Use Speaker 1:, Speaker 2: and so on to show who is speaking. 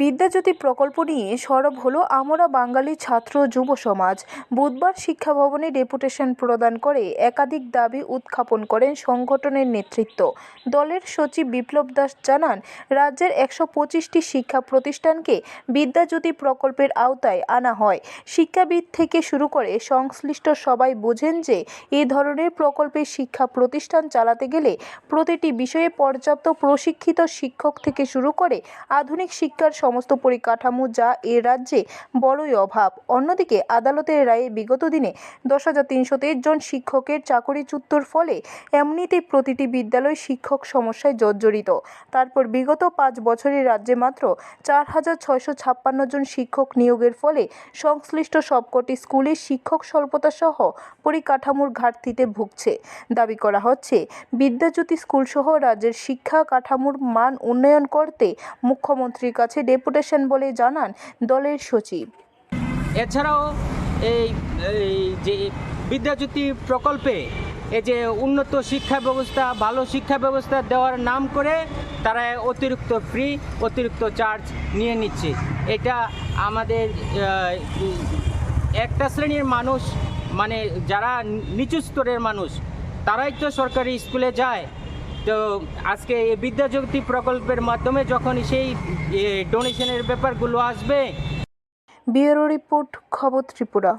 Speaker 1: বিদ্যাজ্যোতি প্রকল্প নিয়ে সরব হলো আমরা বাঙালি ছাত্র যুব সমাজ। বুধবার শিক্ষা ভবনে ডেপুটেশন প্রদান করে একাধিক দাবি উত্থাপন করেন সংগঠনের নেতৃত্ব। দলের সচিব বিপ্লব দাস জানান, রাজ্যের একশো পঁচিশটি শিক্ষা প্রতিষ্ঠানকে বিদ্যাজ্যোতি প্রকল্পের আওতায় আনা হয়। শিক্ষাবিদ থেকে শুরু করে সংশ্লিষ্ট সবাই বোঝেন যে, এ ধরনের প্রকল্পে শিক্ষা প্রতিষ্ঠান চালাতে গেলে প্রতিটি বিষয়ে পর্যাপ্ত প্রশিক্ষিত শিক্ষক থেকে শুরু করে আধুনিক শিক্ষার সমস্ত পরিকাঠামো যা এ রাজ্যে বড়ই অভাব। অন্যদিকে আদালতের রায়ে বিগত দিনে দশ হাজার তিনশো জন শিক্ষকের চাকরিচ্যুতর ফলে এমনিতেই প্রতিটি বিদ্যালয় শিক্ষক সমস্যায় জর্জরিত। তারপর বিগত পাঁচ বছরে রাজ্যে মাত্র চার হাজার ছয়শো ছাপ্পান্ন জন শিক্ষক নিয়োগের ফলে সংশ্লিষ্ট সবকটি স্কুলে শিক্ষক স্বল্পতা সহ পরিকাঠামোর ঘাটতিতে ভুগছে। দাবি করা হচ্ছে বিদ্যাজ্যোতি স্কুলসহ রাজ্যের শিক্ষা কাঠামোর মান উন্নয়ন করতে মুখ্যমন্ত্রীর কাছে ডেপুটেশন বলে জানান দলের সচিব।
Speaker 2: এছাড়াও এই যে বিদ্যাজ্যোতি প্রকল্পে এই যে উন্নত শিক্ষা ব্যবস্থা, ভালো শিক্ষা ব্যবস্থা দেওয়ার নাম করে তারা অতিরিক্ত ফ্রি অতিরিক্ত চার্জ নিয়ে নিচ্ছে। এটা আমাদের একটা শ্রেণির মানুষ মানে যারা নিচু স্তরের মানুষ, তারাই তো সরকারি স্কুলে যায়। তো আজকে এই বিদ্যাযুক্তি প্রকল্পের মাধ্যমে যখন সেই ডোনেশনের ব্যাপারগুলো আসবে।
Speaker 1: ব্যুরো রিপোর্ট, খবর ত্রিপুরা।